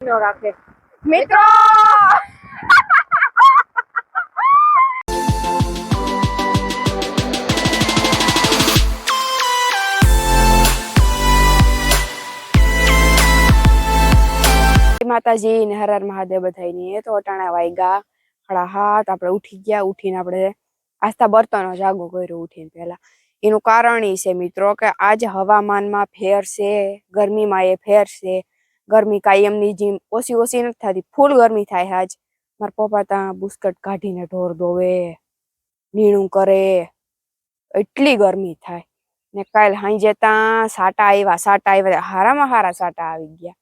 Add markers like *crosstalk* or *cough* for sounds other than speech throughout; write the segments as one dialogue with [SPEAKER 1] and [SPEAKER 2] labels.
[SPEAKER 1] ન રાખે. મિત્રો! માતાજી ને હરાર હર મહાદેવ બધાયની. તો અટાણા વાગ્યા હળા હાથ આપણે ઉઠી ગયા ઉઠીને આપણે આસ્થા બર્તનો જાગો કર્યો ઉઠીને પહેલા. એનું કારણ એ છે મિત્રો કે આજ હવામાનમાં ફેર છે ગરમીમાં એ ફેર છે ગરમી કાયમની જેમ ઓછી ઓછી નથી થતી. ફૂલ ગરમી થાય આજ. મારા પપ્પા ત્યાં બુસ્કટ કાઢીને ઢોર ધોવે નીણું કરે. એટલી ગરમી થાય. ને કાલ હાંજે ત્યાં સાટા આવ્યા સાટા આવ્યા હારામાં હારા સાટા આવી ગયા.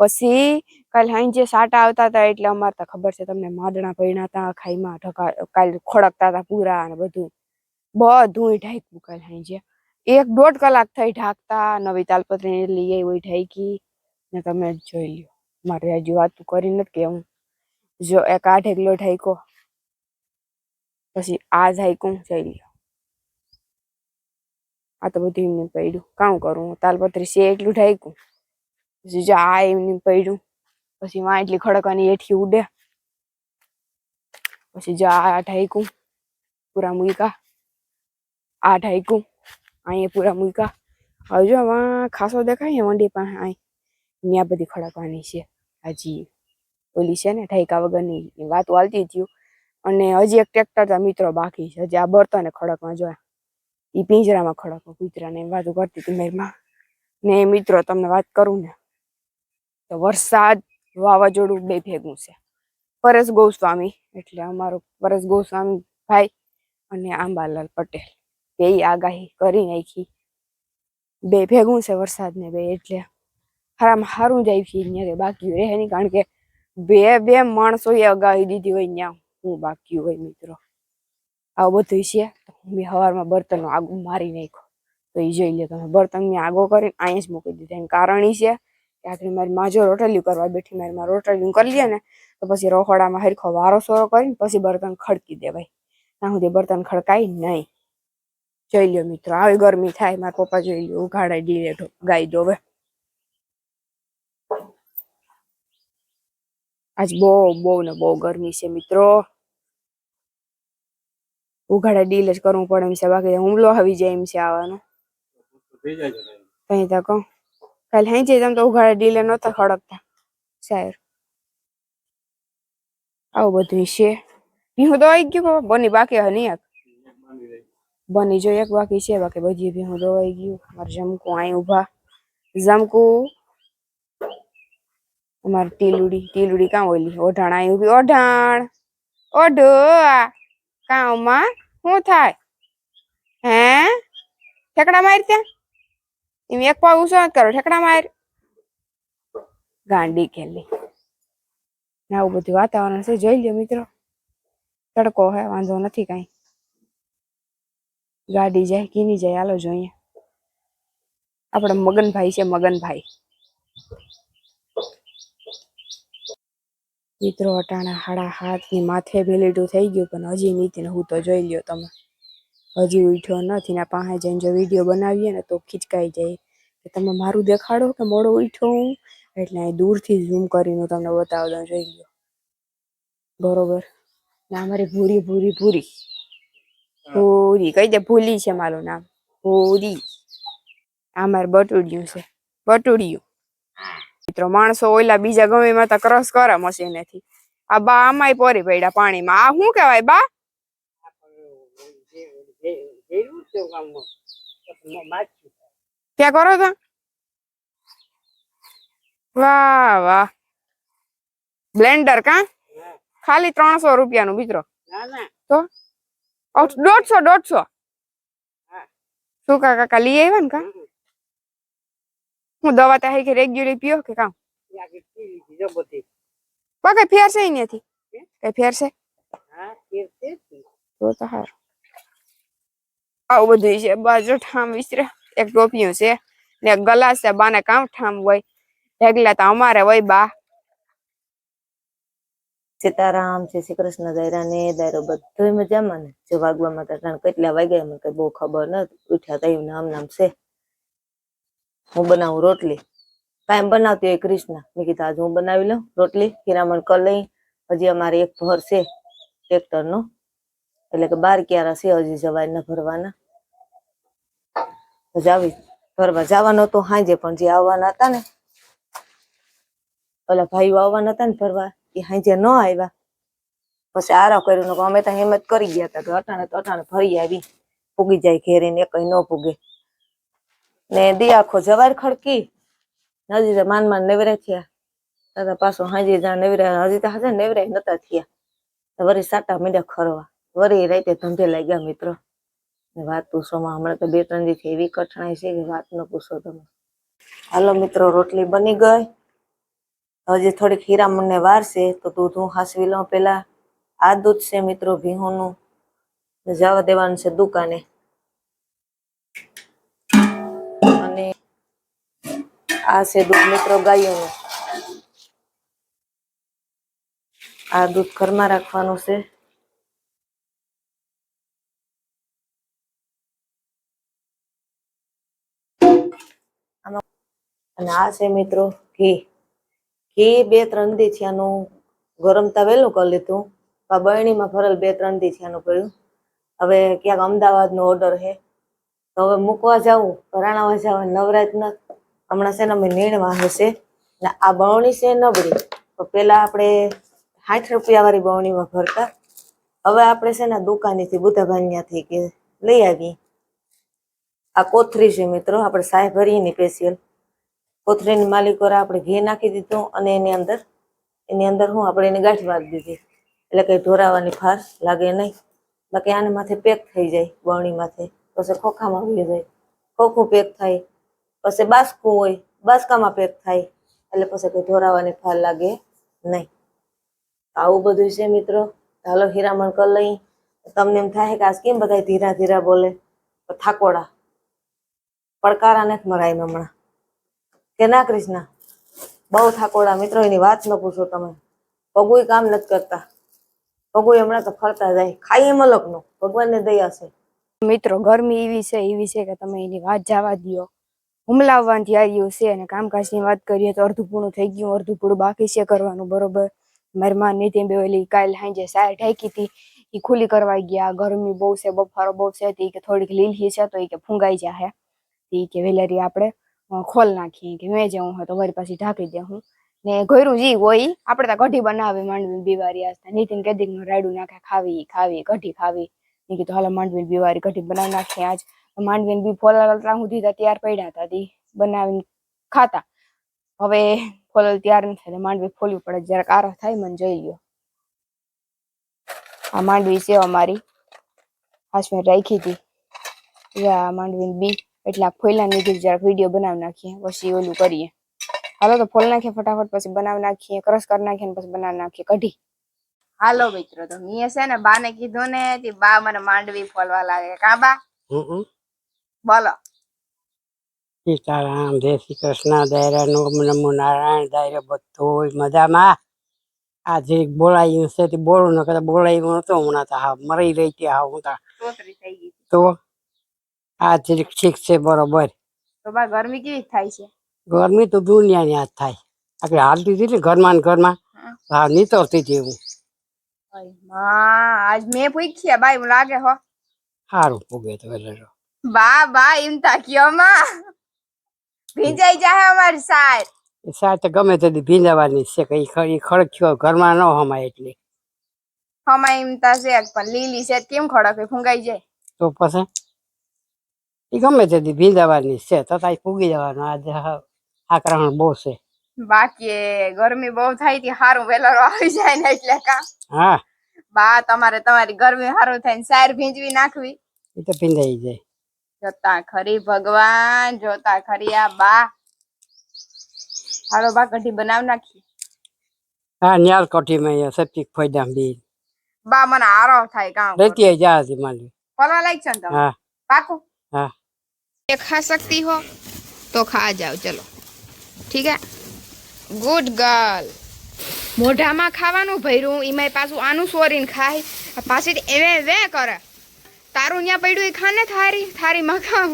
[SPEAKER 1] પછી કાલ હાંજે સાટા આવતા હતા એટલે અમારે તો ખબર છે તમને માદણા પડ્યા હતા ખાઈમાં ઢકા કાલ ખોડકતા હતા પૂરા અને બધું. બધું ઢાંક્યું કાલ હાંજે. એક દોઢ કલાક થઈ ઢાંકતા, નવી તાલપત્રી લઈ આવી ઢાંકી. ને તમે જોઈ લ્યો. મારે હજુ વાતું કરી નથી કે હું જો એક આઠ એકલો ઠાઈકો પછી આ ઢાંક્યું જોઈ લ્યો. આ તો બધું એમને પડ્યું. કામ કરું તાલપત્રી છે એટલું ઠાઈકું પછી જો આ એમને પડ્યું. પછી માં એટલી ખડકાની એઠી ઉડે. પછી જો આ ઠાઈકું પૂરા મૂકા આ ઠાઈકું અહીંયા પૂરા મૂકા હવે જો આમાં ખાસો દેખાય ને વંડી પાસે અહીં ત્યાં બધી ખડકવાની છે. હજી, ઓલી છે ને ઠાઈકા વગરની વાતો વાલતી થયું અને હજી એક ટ્રેક્ટર મિત્રો બાકી છે. હજી આ બળતોને ખડકમાં જોયા. એ પિંજરામાં ખડકો કૂતરાને વાતો કરતી હતી મેરમાં. ને મિત્રો તમને વાત કરું ને, તો વરસાદ વાવાઝોડું બે ભેગું છે. પરેશ ગોસ્વામી, એટલે અમારો પરેશ ગોસ્વામી ભાઈ અને આંબાલાલ પટેલ. બે આગાહી કરી નાખી. બે ભેગું છે વરસાદ ને બે, એટલે હારામાં હારું જાય છે અહીંયા બાકી રહે નહીં કારણ કે બે બે માણસો એ અગાવી દીધી હોય ત્યાં હું બાકી હોય મિત્રો. આવું બધું છે મેં સવારમાં બર્તનનો આગો મારી નાખ્યો. તો એ જોઈ લે તમે બર્તન મેં આગો કરીને અહીંયા જ મૂકી દીધા. એનું કારણ એ છે કે આખરે મારી માજો રોટલ્યું કરવા બેઠી, મારી માં રોટલીયું કરી લે ને, તો પછી રખોડામાં હરખો વારો સોરો કરીને પછી બર્તન ખડકી દેવાય. ત્યાં સુધી બર્તન ખડકાય નહીં. જોઈ લ્યો મિત્રો, આવી ગરમી થાય, મારા પપ્પા જોઈ લ્યો ઉઘાડા ડીલે ગાય દોવે. આજ બહુ બહુ ને બહુ ગરમી છે મિત્રો. ઉઘાડે ડીલ જ કરવું પડે એમ છે. બાકી હુમલો આવી જાય એમ છે આવવાનો કઈ તકો કાલે હાઈ જાય તમે તો ઉઘાડે ડીલે નહોતા ખડકતા. સાહેબ આવું બધું છે. ભીહું તો આવી ગયું બની બાકી હે નહીં બની જો એક બાકી છે. બાકી બધી ભીહું દવાઈ ગયું. મારે જમકું અહીં ઊભા. જમકું અમારી ટીલુડી ટીલુડી કાં ઓલી? ઓઢાણ અહીં ઊભી ઓઢાણ! ઓઢો! કામમાં શું થાય? હે? ઠેકડા માર ત્યાં? એમ એક પાવ ઉસો કરો, ઠેકડા માર. ગાંડી ખેલી. આવું બધું વાતાવરણ છે. જોઈ લ્યો મિત્રો. તડકો હે, વાંધો નથી કાંઈ. ગાડી જાય, કીની જાય, હાલો જોઈએ. આપણે મગનભાઈ છે, મગનભાઈ. મિત્રો અટાણા હાડા હાથની માથે ભેલીડું થઈ ગયું પણ હજી નીતિને હું તો જોઈ લ્યો તમે. હજી ઉઠ્યો નથી ને પાસે જઈને જો વીડિયો બનાવીએ ને તો ખીચકાઈ જાય. કે તમે મારું દેખાડો કે મોડો ઉઠ્યો હું? એટલે અહીં દૂરથી ઝૂમ કરીને તમને બતાવી દઉં જોઈ લ્યો. બરોબર? ને અમારી ભૂરી ભૂરી ભૂરી. ભૂરી કઈ દે ભૂલી છે મારું નામ. ભૂરી. આ મારે બટુડિયું છે. બટુડિયું. મિત્રો માણસો ઓલા બીજા ગમે એમાં તો ક્રોસ કરે મશીનેથી. આ બા આમાંય પોરી પડ્યા પાણીમાં. આ શું કહેવાય બા? ક્યાં કરો છો? વાહ વાહ. બ્લેન્ડર કા? ખાલી ત્રણસો રૂપિયાનું મિત્રો. તો? દોઢસો દોઢસો. શું કાકા લઈ આવ્યા ને કા? હું દવા તો કે રેગ્યુલર પીઓ કે કામ? પણ કઈ ફેર છે ઈ નથી કઈ ફેર છે તો તો હાર. આવું બધું છે બાજુ ઠામ વિસરે. એક ટોપિયું છે ને ગલાસ છે બાને કામ ઠામ હોય. ઢગલા તો અમારે હોય બા.
[SPEAKER 2] સીતારામ છે શ્રી કૃષ્ણ દાયરા ને દાયરો બધું મજામાં ને? જો વાગવામાં માટે કેટલા વાગ્યા મને કઈ બહુ ખબર નથી ઉઠ્યા તઈ નામ નામ છે. હું બનાવું રોટલી. કાંઈ બનાવતી હોય ક્રિષ્ના. મેં કીધું, આજે હું બનાવી લઉં રોટલી હીરામણ કર લઈ, હજી અમારે એક ભર છે ટ્રેક્ટરનો. એટલે કે બાર ક્યારા છે, હજી જવાય ના ભરવાના. તો જાવી ભરવા જવાનો તો હાંજે, પણ જે આવવાના હતા ને, ઓલા ભાઈઓ આવવાના હતા ને ભરવા, એ હાંજે ન આવ્યા. પછી આરો કર્યું અમે તો હિંમત કરી ગયા હતા કે અટાણે તો અટાણે ફરી આવી. પૂગી જાય ઘેરીને કઈ ન પૂગે. ને દી આખો જવાર ખડકી. હજી તો માન માન નેવરે થયા. દાદા પાછો હાજી જા નેવરે હજી તો હાજર નેવરે નતા થયા. વરી સાટા મીંડ્યા ખરવા. વળી રાતે ધંધે લાગ્યા મિત્રો. ને વાત પૂછવામાં હમણાં તો બે ત્રણ દિવસ એવી કઠણાઈ છે કે વાત ન પૂછો તમે. હાલો મિત્રો, રોટલી બની ગઈ. હજી થોડીક હીરામણને વાર છે તો દૂધ હું હાસવી લઉં પેલા. આ દૂધ છે મિત્રો ભીહોનું. જવા દેવાનું છે દુકાને. આ છે દૂધ મિત્રો ગાયોનું આ દૂધ ઘરમાં રાખવાનું છે. અને આ છે મિત્રો ઘી. ઘી બે ત્રણ દી થયાનું ગરમ વહેલું કરી લીધું. આ બરણીમાં ભરેલ બે ત્રણ દી થયાનું પડ્યું હવે ક્યાંક અમદાવાદનો ઓર્ડર છે. તો હવે મૂકવા જાવું ભરાણાવા જાવ નવરાતના હમણાં છે ને અમે નીણવા હશે ને આ બવણી છે નબળી. તો પેલા આપણે સાઠ રૂપિયા વાળી બવણીમાં ભરતા. હવે આપણે છે ને દુકાનેથી બુધાભાન્યાથી કે લઈ આવીએ. આ કોથરી છે મિત્રો, આપણે સાહેબ ભરીની સ્પેશિયલ કોથરીની માલિકોર આપણે ઘી નાખી દીધું અને એની અંદર એની અંદર હું આપણે એને ગાંઠ વાગી દીધી. એટલે કંઈ ઢોરાવાની ફાર લાગે નહીં. બાકી આને માથે પેક થઈ જાય બવણી માથે પછી ખોખામાં આવી જાય ખોખું પેક થાય. પછી બાસકું હોય, બાસકામાં પેક થાય, એટલે પછી કોઈ ઢોરાવાની ફાલ લાગે નહીં. આવું બધું છે મિત્રો. હાલો હીરામણ કર લઈ. તમને એમ થાય કે આજ કેમ બધા ધીરા ધીરા બોલે? થાકોડા. પડકારા નથી મરાય હમણાં. કે ના કૃષ્ણા, બહુ થાકોડા. મિત્રો, એની વાત ન પૂછો તમે. પગુય કામ નથી કરતા. પગુય હમણાં તો ફરતા જાય. ખાઈ એમ અલગનું ભગવાનને દયા છે.
[SPEAKER 1] મિત્રો, ગરમી એવી છે એવી છે કે તમે એની વાત જવા દ્યો. હુમલાવવાની તૈયારીઓ છે અને કામકાજની વાત કરીએ તો અડધું પૂર્ણ થઈ ગયું અડધું પૂરું બાકી છે કરવાનું, બરોબર? મારી માં નીતિન બે ઓલી કાલ સાંજે સાય ઢાંકી હતી એ ખુલ્લી કરવા ગયા. ગરમી બહુ છે, બફારો બહુ છે, તો કે થોડીક લીલી છે, તો એ કે ફૂંગાઈ જાય ઈ કે વેલેરી આપણે ખોલ નાખીએ. કે મેં જવું હોય તો મારી પાસે ઢાંકી દે હું. ને ઘોયરું જી હોય, આપણે તો કઢી બનાવી માંડવી બીવારી આસ્તા નીતિન કેદીકનું રાયડું નાખે, ખાવી ખાવી, કઢી ખાવી. મેં કીધું હાલો માંડવી બીવારી કઢી બનાવી નાખીએ આજ. માંડવીને બી ફોલાલા સુધી તૈયાર પડ્યા હતા તી બનાવીને ખાતા. હવે ફોલલ તૈયાર નથી એટલે માંડવી ફોલવી પડે જરાક આરો થાય મને જોઈ લ્યો. આ માંડવી છે અમારી હાસમે રાખી હતી. આ માંડવીને બી એટલા ફોલા નીકળી જરાક વીડિયો બનાવી નાખીએ પછી ઓલું કરીએ. હાલો તો ફોલ નાખીએ ફટાફટ પછી બનાવી નાખીએ ક્રશ કરી નાખીએ પછી બનાવી નાખીએ કઢી. હાલો મિત્રો તો મેં છે ને બા ને કીધું ને બા મને માંડવી ફોલવા લાગે. કા બા?
[SPEAKER 3] હમ.
[SPEAKER 1] બોલો.
[SPEAKER 3] સીતારામ જય શ્રી કૃષ્ણ દાયરા નમો નારાયણ દાયરો બધું મજામાં. આજે બોલાયું છે તે બોલું ન કદાચ બોલાયું નતો હમણાં તો હા મરી રહી તે હા હું તો. આ ઠીક છે બરોબર.
[SPEAKER 1] તો બા ગરમી કેવી થાય છે?
[SPEAKER 3] ગરમી તો દુનિયાની હાથ થાય. આપણે હાલતી હતી ને ઘરમાં ને ઘરમાં. હા. નીતરતી હતી હું.
[SPEAKER 1] આજ મેં પૂછ્યા બાઈ લાગે હો?
[SPEAKER 3] સારું પૂગે તો
[SPEAKER 1] બા બા એમ તાક્યો માં. ભીંજાઈ જાય અમારી સાર.
[SPEAKER 3] સાર તો ગમે તે ભીંજાવાની છે કઈ ખરી ખડક્યો ઘરમાં ન હમાય એટલે.
[SPEAKER 1] હમા એમ છે પણ લીલી છે કેમ ખડક? ફૂંગાઈ જાય.
[SPEAKER 3] તો પછી? એ ગમે તે ભીંજાવાની છે તથા ફૂગી જવાનું આજે આક્રમણ બહુ છે.
[SPEAKER 1] બાકી ગરમી બહુ થાયથી હારું વેલરો આવી જાય ને એટલે કા.
[SPEAKER 3] હા.
[SPEAKER 1] બા તમારે તમારી ગરમી હારું થાય ને સાર ભીંજવી નાખવી.
[SPEAKER 3] એ તો ભીંજાઈ જાય.
[SPEAKER 1] જોતા ખરી ભગવાન જોતા ખરી આ બા હાલો બા કઢી બનાવ નાખી
[SPEAKER 3] હા ન્યાલ કોઠીમાં સપ્તિક ફોયદા બી
[SPEAKER 1] બા મને આરો થાય કામ
[SPEAKER 3] રહેતી જા હતી માલી
[SPEAKER 1] ફરવા લાગ છે ને તમે
[SPEAKER 3] હા
[SPEAKER 1] પાકું
[SPEAKER 3] હા
[SPEAKER 1] ये खा सकती हो तो खा जाओ चलो ઠીક હે ગુડ ગર્લ મોઢામાં ખાવાનું ભર્યું એમાં પાછું આનું સોરીને ખાય આ પાછી એવે વે કરે તારું ત્યાં પડ્યું એ ખાને થારી થારીમાં ખાવ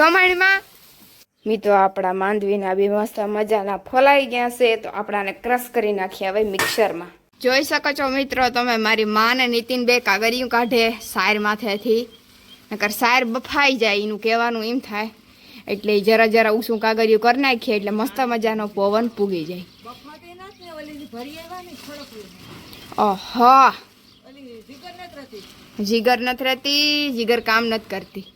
[SPEAKER 1] ગમાણીમાં. મિત્રો આપણા માંડવીના બી મસ્ત મજાના ફોલાઈ ગયા છે તો આપણાને ક્રશ કરી નાખીએ હવે મિક્સરમાં. જોઈ શકો છો મિત્રો તમે મારી માં ને નીતિન બે કાગળિયું કાઢે સાયર માથેથી. નકર સાયર બફાઈ જાય એનું કહેવાનું એમ થાય. એટલે જરા જરા ઉસું કાગળિયું કરી નાખીએ એટલે મસ્ત મજાનો પવન પૂગી જાય. ઓહો. જીગર નથી રહેતી જીગર કામ નથી કરતી.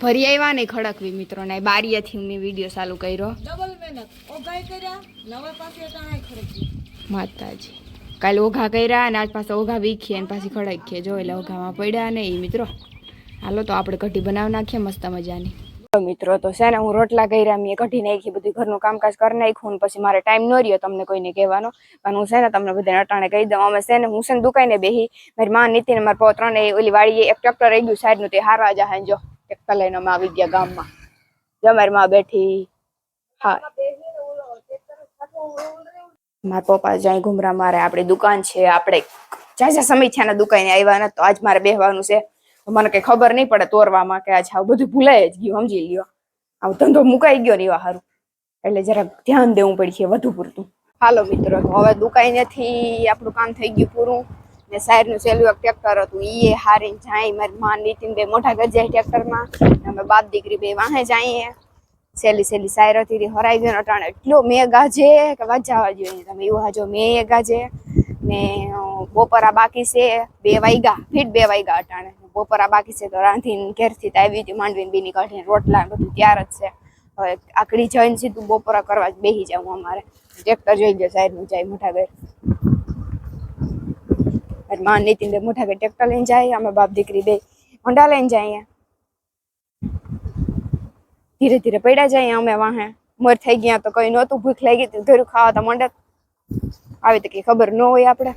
[SPEAKER 1] ભરી આવ્યા ને ખડકવી મિત્રો ને બારીયાથી મેં વીડિયો ચાલુ કર્યો.
[SPEAKER 2] ડબલ મહેનત. ઓગાઈ કર્યા નવા પાસે ટાણાય ખડકી
[SPEAKER 1] માતાજી. કાલે ઓઘા કર્યા અને આજ પાસે ઓઘા વીખીએ અને પાછી ખડકીએ. જો એટલે ઓઘામાં પડ્યા ને એ મિત્રો. હાલો તો આપણે કઢી બનાવી નાખીએ મસ્ત મજાની. મિત્રો, તો છે ને હું રોટલા કર્યા, મેં કઢી નાખી, બધું ઘરનું કામકાજ કરી નાખ્યું પછી મારે ટાઈમ ન રહ્યો તમને કોઈને કહેવાનો. પણ હું છે ને તમને બધાને અટાણે કહી દઉં, અમે છે ને, હું છે ને દુકાને બેહી, મારી માં નીતિને મારા ત્રણે ઓલી વાડીએ એક ટ્રેક્ટર રહી ગયું સાઈડનું, તે હારવા જા જો ટ્રેક્ટર લઈને અમે આવી ગયા ગામમાં. જો મારી માં બેઠી. હા. મારા પપ્પા જાય ઘુમરા, મારે આપણી દુકાન છે, આપણે, જ્યાં સમય છે દુકાને આવ્યા ને તો આજ મારે બેહવાનું છે. મને કઈ ખબર નહીં પડે તોરવામાં કે આજે આવું બધું ભૂલાય જ ગયું, સમજી લ્યો. આવું ધંધો મુકાઈ ગયો ને એવા સારું એટલે જરાક ધ્યાન દેવું પડશે વધુ પૂરતું. હાલો મિત્રો, તો હવે દુકાનેથી આપણું કામ થઈ ગયું પૂરું. ને સાઈડનું સહેલું એક ટ્રેક્ટર હતું એ હારીને જાય. મારી માં નીતિન બે મોટા ગજાય ટ્રેક્ટરમાં અમે બાપ દીકરી બે વાહે જઈએ. સહેલી સહેલી સાયર હતી હરાઈ ગયો અટાણે. એટલો મેં ગાજે કે વાજાવા જોઈએ તમે એવું હાજો મેં ગાજે ને બપોરા બાકી છે. બે વાગ્યા, ફીટ બે વાગ્યા અટાણે. બપોરા બાકી છે તો રાંધીને ઘેરથી આવી હતી માંડવીને બીની કાઢીને રોટલા બધું તૈયાર જ છે. હવે આકડી જઈને સીધું બપોરા કરવા જ બેસી જાઉં અમારે. ટ્રેક્ટર જોઈ ગયો સાહેબનું જાય મોટા ઘર. મારી માં નીતિન બે મોટા ઘર ટ્રેક્ટર લઈને જાય, અમે બાપ દીકરી બે હોન્ડા લઈને જાય ધીરે ધીરે પડ્યા જાય અમે વાહે. મર થઈ ગયા તો કઈ નહોતું, ભૂખ લાગી હતી ઘરું ખાવા તો મંડત આવી તો કઈ ખબર ન હોય આપણે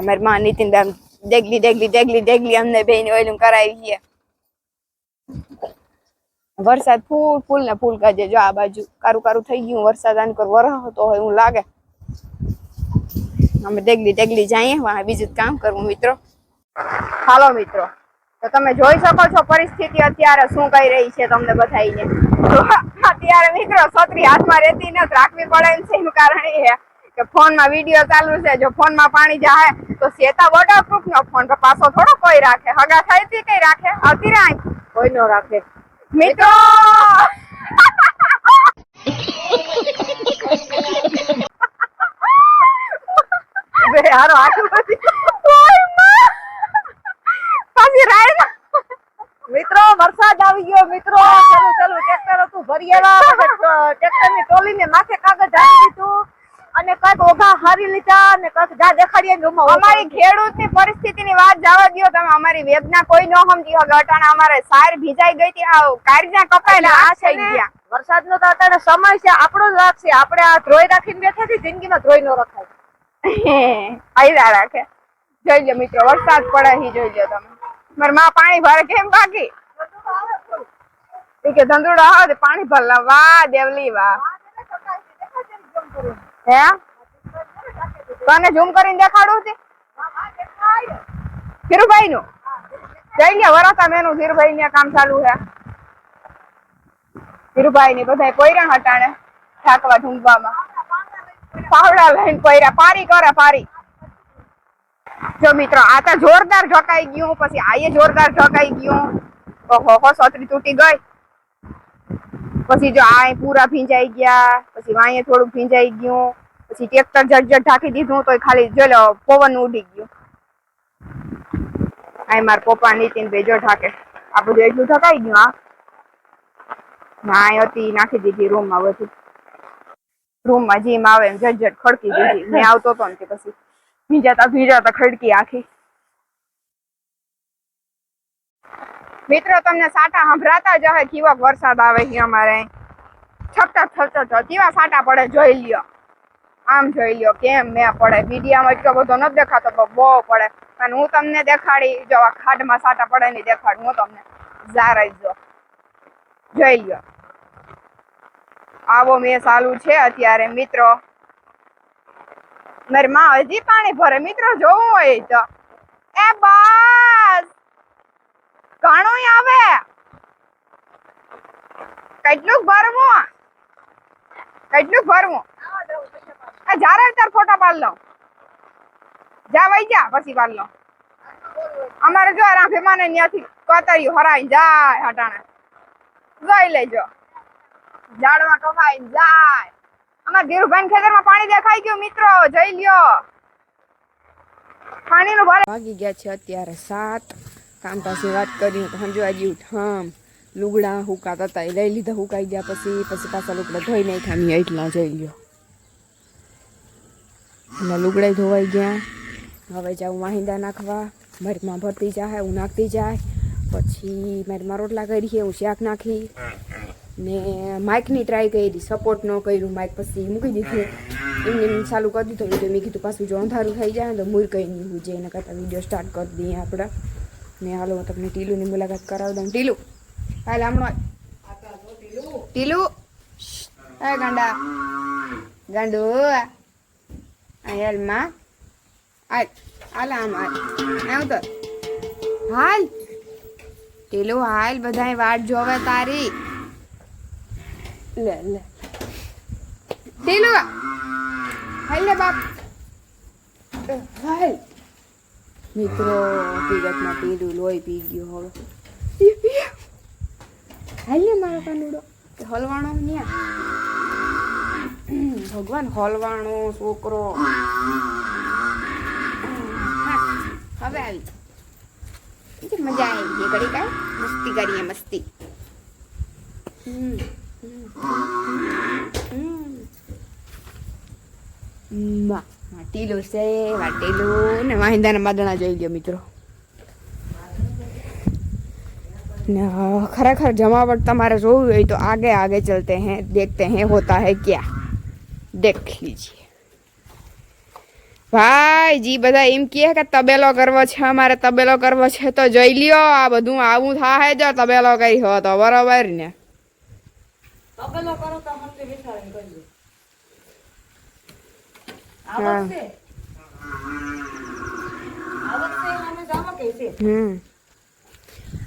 [SPEAKER 1] અમારી માં નીતિન બેન ડેગલી ડેગલી ડેગલી ડેગલી અમને બેન ઓયલું કરાવી છે. વરસાદ ફૂલ ફૂલ ને ફૂલ કાજે જો આ બાજુ કારું કારું થઈ ગયું, વરસાદ આની પર વરહ તો હોય એવું લાગે. અમે ડેગલી ડેગલી જઈએ વાહ બીજું કામ કરવું, મિત્રો. હાલો, મિત્રો. તો તમે જોઈ શકો છો પરિસ્થિતિ અત્યારે શું કહી રહી છે તમને બધાઈને *laughs* અત્યારે, મિત્રો, છત્રી હાથમાં રહેતી નથી, રાખવી પડે એમ છે એનું કારણ એ કે ફોનમાં વીડિયો ચાલુ છે જો ફોનમાં પાણી જાય તો સેતા વોટરપ્રૂફ નો ફોન પાછો થોડો કોઈ રાખે. હગા થાય તે કઈ રાખે? આવતી રાય
[SPEAKER 2] કોઈ નો રાખે.
[SPEAKER 1] મિત્રો! હારો માં! પાછી રાય
[SPEAKER 2] મિત્રો વરસાદ આવી ગયો. મિત્રો ચાલુ ચાલુ ટ્રેક્ટર હતું ભરી આવ્યા. ટ્રેક્ટરની ટોલી ને માથે અને કંઈક ઓઘા હારી લીધા અને કંઈક જા દેખાડીએ
[SPEAKER 1] અમારી ખેડૂતની પરિસ્થિતિ ની વાત જવા દો તમે. અમારી વેદના કોઈ ન સમજી. હવે અટાણા અમારે સાર ભીજાઈ ગઈ હતી. આ કારજા કપાઈને આ થઈ ગયા.
[SPEAKER 2] વરસાદ નો તો અત્યારે સમય છે. આપણો જ રાખશે આપણે આ ધ્રોઈ રાખીને બેઠા છે જિંદગીમાં ધ્રોઈ ન રખાય. *laughs*
[SPEAKER 1] આયરા રાખે. જોઈ લો મિત્રો વરસાદ પડે હી જોઈ લો તમે. મારે માં પાણી ભરે કેમ બાકી? કે ધંધુડો આવે પાણી ભરલા. વાહ દેવલી વાહ. હે? તને ઝૂમ કરીને દેખાડું છે? ધીરુભાઈ નું જઈ લે વરસા મેનું ધીરુભાઈ ને કામ ચાલુ હે. ધીરુભાઈ ની બધા પોયરા હટાણે ઠાકવા ઢૂંઢવામાં. પાવડા લઈને પોયરા, પારી કરે, પારી. જો મિત્રો, આ તો જોરદાર ઢોકાઈ ગયું, પછી આયે જોરદાર ઢોકાઈ ગયું. ઓહો, હો, છત્રી તૂટી ગઈ. પછી જો આ પૂરા ભીંજાઈ ગયા, પછી વાંયે થોડું ભીંજાઈ ગયું, પછી ટ્રેક્ટર જટ ઢાંકી દીધું તો ખાલી જો લો, પવન ઉડી ગયું. આ મારા પપ્પા નીતિન ભાઈ જો ઢાકે. આ બધું એટલું ઢકાઈ ગયું આ ના હતી, નાખી દીધી રૂમમાં બધું. રૂમમાં જીમ આવે એમ જટ ખડકી દીધી. મેં આવતો હતો ને પછી ભીંજાતા ભીંજાતા ખડકી આખી. મિત્રો, તમને સાટા સંભળાતા જ હે કેવા વરસાદ આવે છે અમારે. છપટા છપટા કેવા સાટા પડે, જોઈ લ્યો. આમ જોઈ લ્યો, કેમ મેં પડે. મીડિયામાં એટલો બધો નથી દેખાતો, પણ બહુ પડે. અને હું તમને દેખાડી, જો આ ખાડમાં સાટા પડે નહીં દેખાડું હું તમને જારાઈ જો. જોઈ લ્યો. આવો મેં ચાલુ છે અત્યારે, મિત્રો. મારી માં હજી પાણી ભરે. મિત્રો, જોવું હોય તો. એ બસ! ઘણું આવે. કેટલું ભરવું? કેટલું ભરવું? જારે તાર ફોટા પાડ લો જા વઈ જા, પછી પાડ લો અમારે જો રાફે માને ત્યાંથી કોતર્યું હરાઈ જાય હટાણે. જોઈ લેજો. ઝાડમાં કમાઈ જાય. અમાર ધીરુભાઈ ખેતરમાં પાણી દેખાઈ ગયું, મિત્રો. જઈ લ્યો. પાણીનું ભરે ભાગી ગયા છે અત્યારે સાત. કામ પાસે વાત કરી તો સમજવા જેવું ઠામ લુગડા હુકાતા હતા એ લઈ લીધા, હુકાઈ ગયા પછી પછી પાછા લુગડા ધોઈ નાખ્યા મેં એટલા જઈ લ્યો એટલે લુગડા ધોવાઈ ગયા. હવે જાઉં વાહિંદા નાખવા મારી ભરતી જાય હું નાખતી જાય, પછી મારમાં રોટલા કરી હું શાક નાખી, ને માઇકની ટ્રાય કરી સપોર્ટ ન કર્યું, માઇક પછી મૂકી દીધું. એમને એમ ચાલુ કરી દીધો વીડિયો મેં કીધું પાછું જો અંધારું થઈ જાય તો મૂર કઈ નહીં હું એના કરતાં વીડિયો સ્ટાર્ટ કરી દઈએ આપણે. ને હાલો હું તમને ટીલુની મુલાકાત કરાવી દઉં. ટીલું હાલ હમણાં ટીલું હે ગાંડા. ગાંડુ હાલમાં હાલ હાલ આમ હાલ તો. હાલ. ટીલું, હાલ, બધાય વાટ જોવે તારી. લે લે. ટીલું, હાલ લે બાપ. હાલ. મિત્રો હકીકતમાં પીધું લોહી પી ગયું હવે. હાલ મારો કાનુડો. હલવાણો ન્યા? ભગવાન હલવાણો છોકરો. હવે આવી. મજા આવી ગઈ ઘડી કાંઈ મસ્તી કરીએ મસ્તી. હમ, હમ. માં વાટેલું છે વાટેલું ને વાંદાના બાદણા જઈ ગયો મિત્રો ને ખરેખર જમાવટ તમારે જોવી હોય તો આગે આગે ચલતે હૈ દેખતે હૈ હોતા હૈ ક્યા દેખ લીજીએ ભાઈ જી બધા એમ કહે કે તબેલો કરવો છે અમારે તબેલો કરવો છે તો જોઈ લ્યો આ બધું આવું થાય જો તબેલો કરી હો તો બરોબર ને
[SPEAKER 2] તબેલો કરો તો
[SPEAKER 1] હમ.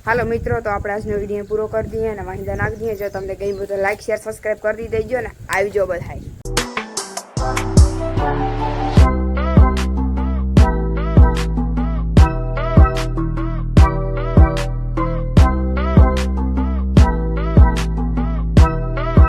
[SPEAKER 1] હાલો મિત્રો તો આપણે આજનો વીડિયો પૂરો કરી દઈએ અને વાંધા નાખી દઈએ જો તમને ગઈ તો લાઈક શેર સબસ્ક્રાઈબ કરી દેજો ને. આવજો બધાય.